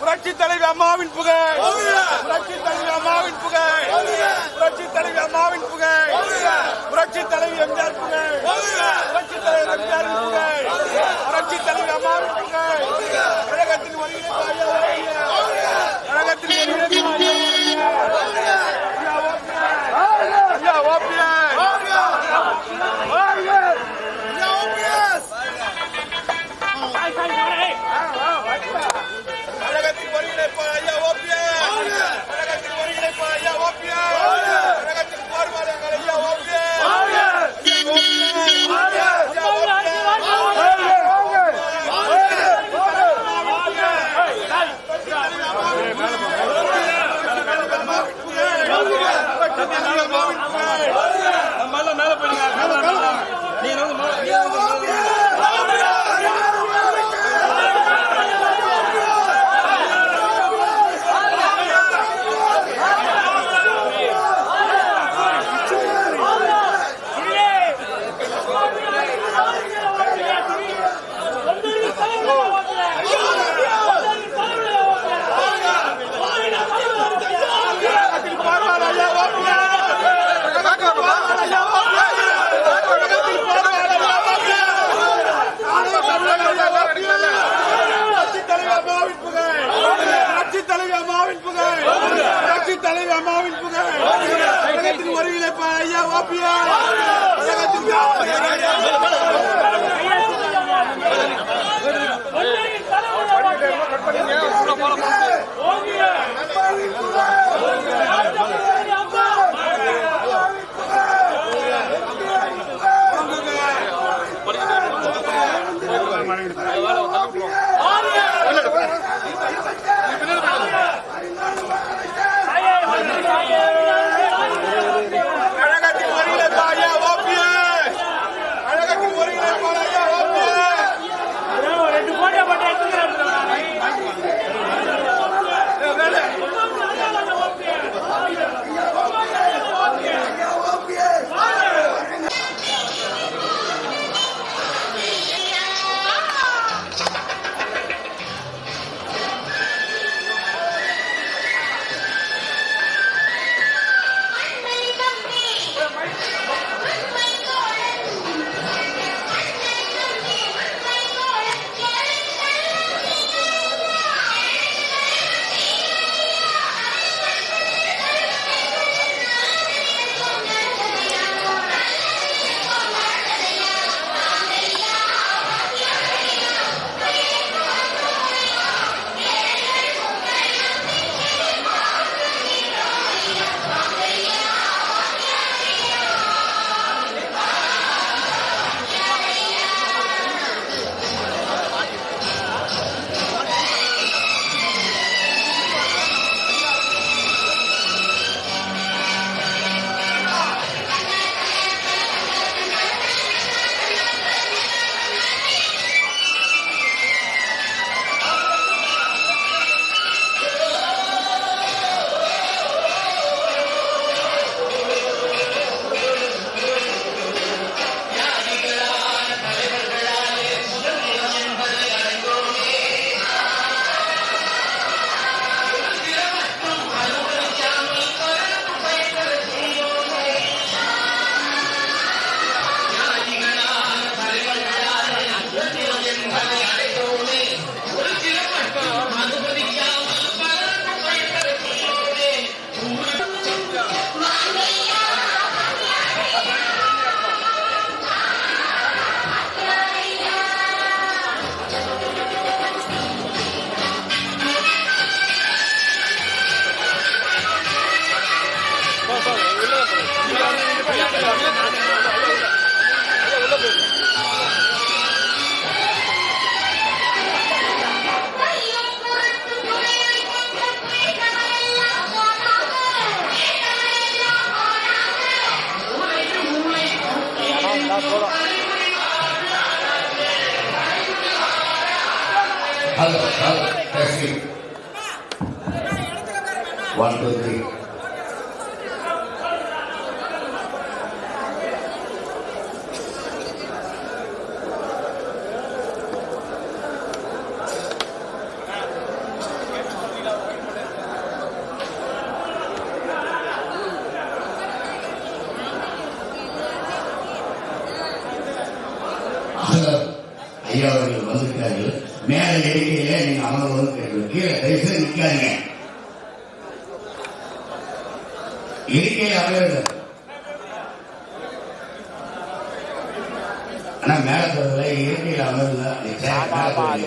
புரட்சி தலைவி அம்மாவின் புகழ். புரட்சி தலைவி அம்மாவின் புகழ். புரட்சி தலைவி அம்மாவின் புகழ். புரட்சி தலைவி எம்ஜிஆர் புகழ். புரட்சி தலைவர் எம்ஜிஆர் புகழ். Para Halo, halo, testing. One, two, three.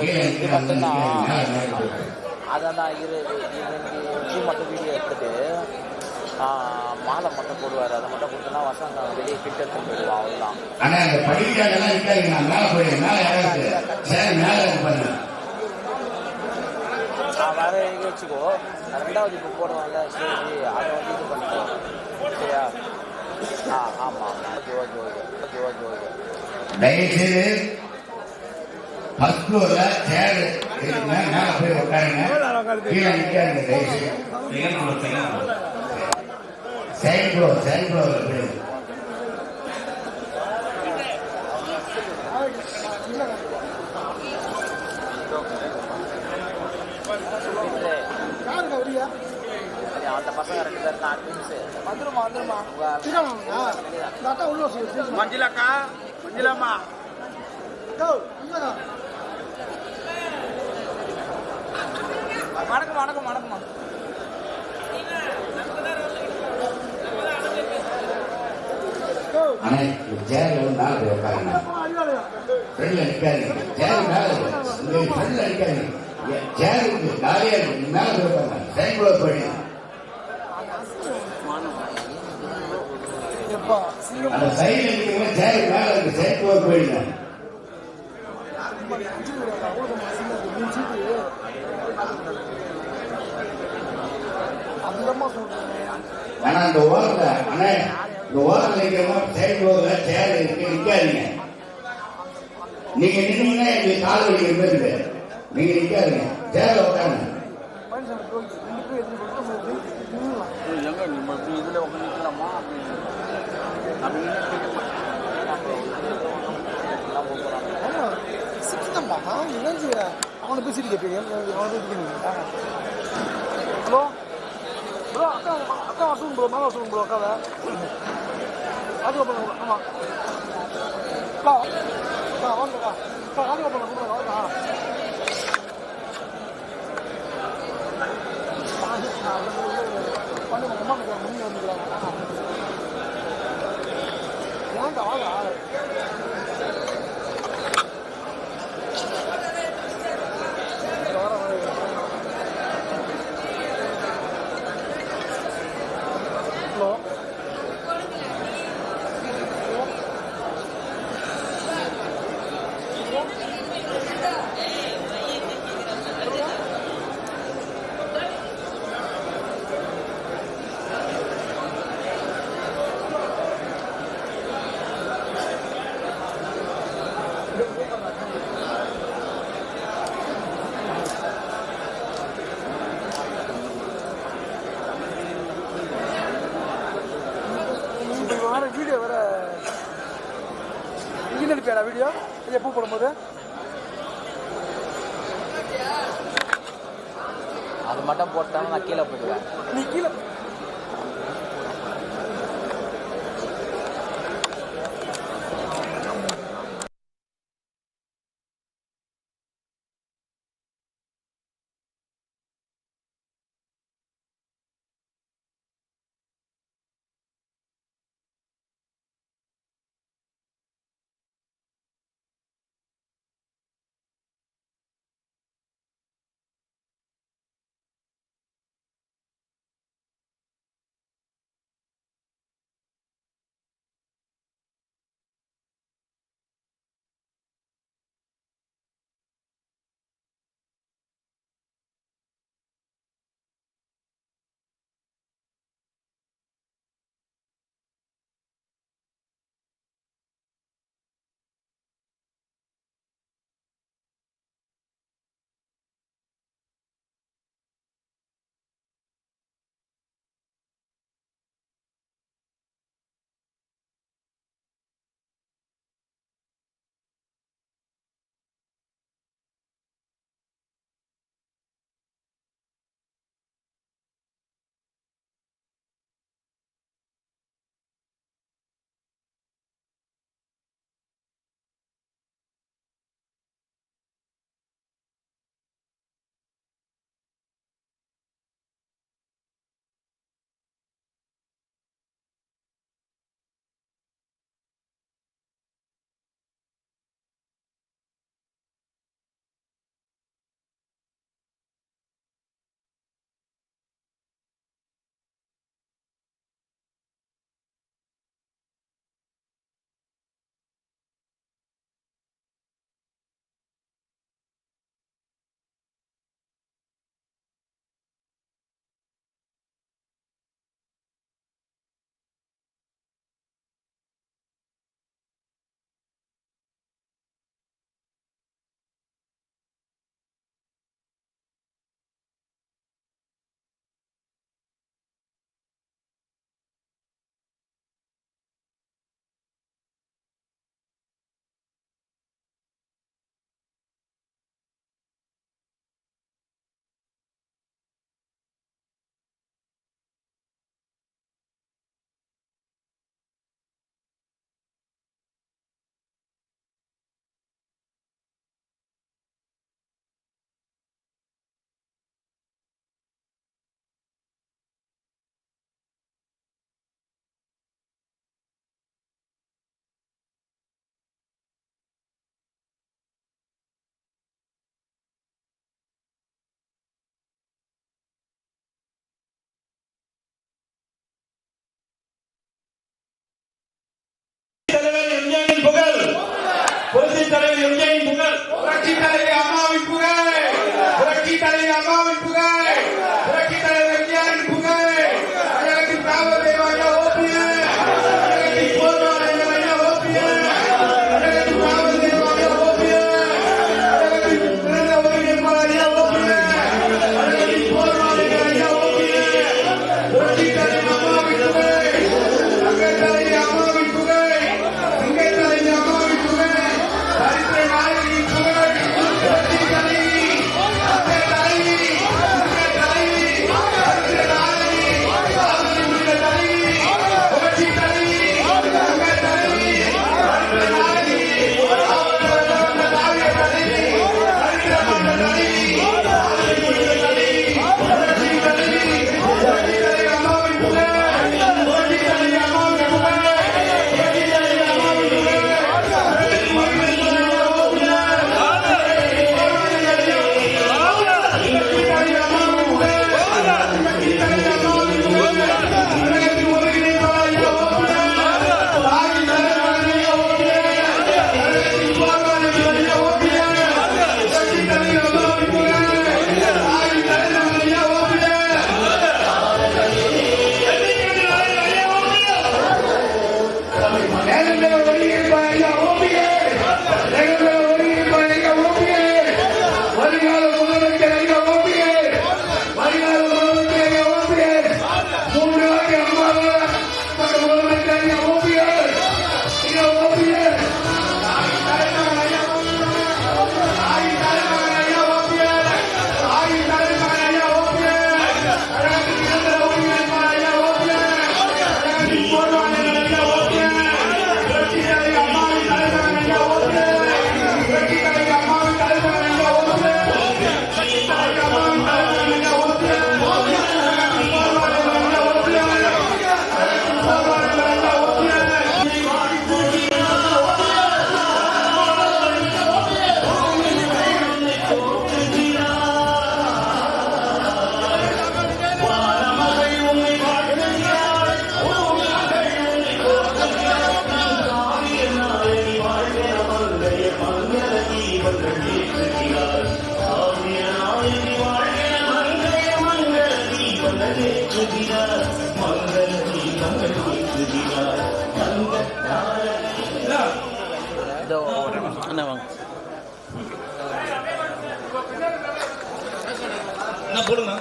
கீழே நிக்கிறாங்க, நிக்காதீங்க. மேல மேல போறீங்க. அதெல்லாம் இரு இன்னைக்கு பூ மட்டும் வீடியோ எடுத்துட்டு மாலை மட்டும் போடுவார். அதை மட்டும் கொடுத்தனா வசங்க வெளியே கிட்ட எடுத்து போயிடுவான் அவ்வளோதான் ஆனா நான் மேல இருக்கு வேற எங்கே வச்சுக்கோ. ரெண்டாவது இப்போ போடுவாங்கல்ல ஸ்டேஜ் அதை வந்து இது பண்ணிக்கோ. சரியா? ஆ ஆமாம் okay okay okay. Okay okay okay. தயவுசெய்து ஃபர்ஸ்ட் ஃப்ளோர்ல சேர் இருக்குங்க மேல போய் உட்காருங்க. கீழே நிக்காதீங்க தயவுசெய்து. செகண்ட் ஃப்ளோர் செகண்ட் ஃப்ளோர்ல போய். சரி, அந்த பசங்க ரெண்டு பேர் நான் வந்துருமா வந்துருமா? மஞ்சுளாக்கா மஞ்சுளாமா வணக்கம் வணக்கம் வணக்கம்மா. போய் உட்காருங்க. ஃப்ரெண்ட்ல மேல ஃப்ரெண்ட்ல நிக்காதீங்க சேர் காலியா இருக்கு. நீங்க மேல போய் உட்காருங்க. செகண்ட் அந்த சைடுல இருக்கீங்க சேர் மேல இருக்கு. செகண்ட் போயிடுங்க. ஆனா இந்த ஓரத்துல அண்ணே இந்த ஓரத்துல இருக்கிறவங்க சைடு சேர் இருக்கு. நிக்காதீங்க. நீங்க நின்னீங்கன்னா எங்களுக்கு கால் இருந்தது நீங்க நிக்காதீங்க சேர்ல உட்காருங்க. இதில் உட்காந்து அவனை பேசிட்டு கேட்பீங்க ஹலோ ப்ரோ அக்கா அக்கா வசூல் ப்ரோ மேலே வசூல் ப்ரோ அக்காவை அது ஆமாம் அக்கா அக்கா அக்கா அக்கா பண்ண வீடியோ இது எப்போ போடும்போது அது மட்டும் போட்டாலும் நான் கீழே போயிடுவேன். நீ கீழே போடுங்க